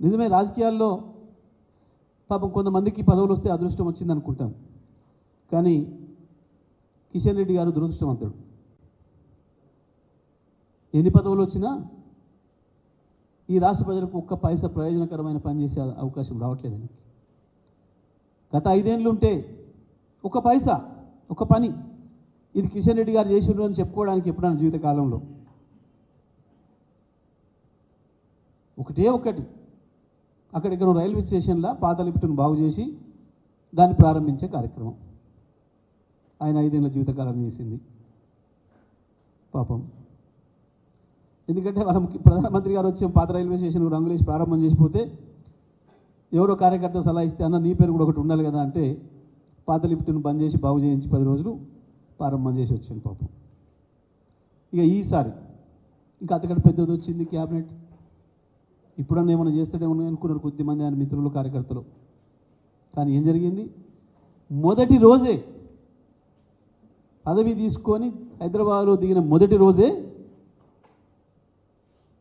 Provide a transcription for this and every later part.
నిజమే రాజకీయాల్లో పాపం కొంతమందికి పదవులు వస్తే అదృష్టం వచ్చింది అనుకుంటాం. కానీ కిషన్ రెడ్డి గారు దురదృష్టవంతుడు. ఎన్ని పదవులు వచ్చినా ఈ రాష్ట్ర ప్రజలకు ఒక్క పైసా ప్రయోజనకరమైన పని చేసే అవకాశం రావట్లేదని గత ఐదేళ్ళు ఉంటే ఒక పైసా ఒక పని ఇది కిషన్ రెడ్డి గారు చేసిండ్రు అని చెప్పుకోవడానికి ఎప్పుడైనా జీవితకాలంలో. ఒకటే ఒకటి. అక్కడిక్కడ రైల్వే స్టేషన్లో పాత లిఫ్ట్ను బాగు చేసి దాన్ని ప్రారంభించే కార్యక్రమం. ఆయన ఐదేళ్ళ జీవితకాలం చేసింది. పాపం. ఎందుకంటే వాళ్ళ ప్రధానమంత్రి గారు వచ్చి పాత రైల్వే స్టేషన్ రంగులేసి ప్రారంభం చేసిపోతే ఎవరో కార్యకర్త సలహా ఇస్తే అన్న నీ పేరు కూడా ఒకటి ఉండాలి కదా అంటే పాత లిఫ్ట్ను బంద్ చేసి బాగు చేయించి పది రోజులు ప్రారంభం చేసి వచ్చింది పాపం. ఇక ఈసారి ఇంకా అంతకంటే పెద్దది వచ్చింది క్యాబినెట్. ఇప్పుడన్నా ఏమైనా చేస్తాడేమో అనుకున్నారు కొద్దిమంది ఆయన మిత్రులు కార్యకర్తలు. కానీ ఏం జరిగింది? మొదటి రోజే పదవి తీసుకొని హైదరాబాద్లో దిగిన మొదటి రోజే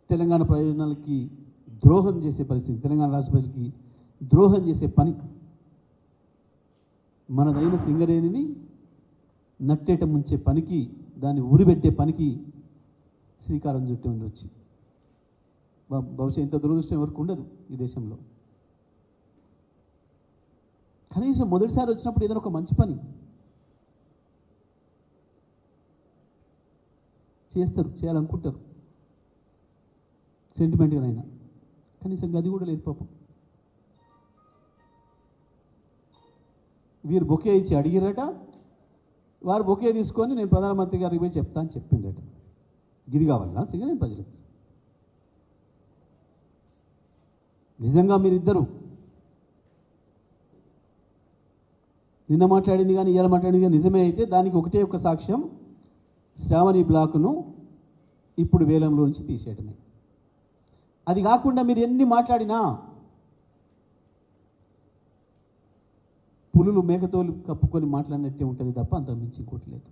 తెలంగాణ ప్రయోజనాలకి ద్రోహం చేసే పరిస్థితి తెలంగాణ రాష్ట్ర ప్రజలకి ద్రోహం చేసే పని. మనదైన సింగరేణిని నట్టేట ముంచే పనికి దాన్ని ఊరిపెట్టే పనికి శ్రీకారం చుట్టి ఉంది వచ్చి. బహుశా ఇంత దురదృష్టం ఎవరికి ఉండదు ఈ దేశంలో. కనీసం మొదటిసారి వచ్చినప్పుడు ఏదైనా ఒక మంచి పని చేస్తారు చేయాలనుకుంటారు. సెంటిమెంట్గానైనా కనీసం గది కూడా లేదు పాపం. వీరు బొకే ఇచ్చి అడిగిరట వారు బొకే తీసుకొని నేను ప్రధానమంత్రి గారికి పోయి చెప్తా అని చెప్పిండట గిది కావాలా? సింగరేణి ప్రజలకు. నిజంగా మీరిద్దరు? నిన్న మాట్లాడింది కానీ ఇవాళ మాట్లాడింది కానీ నిజమే అయితే దానికి ఒకటే ఒక సాక్ష్యం శ్రావణి బ్లాకును ఇప్పుడు వేలంలో నుంచి అది కాకుండా మీరు ఎన్ని మాట్లాడినా పులులు మేకతోలు కప్పుకొని మాట్లాడినట్టే ఉంటుంది తప్ప అంతకు మించి ఇంకోటి లేదు.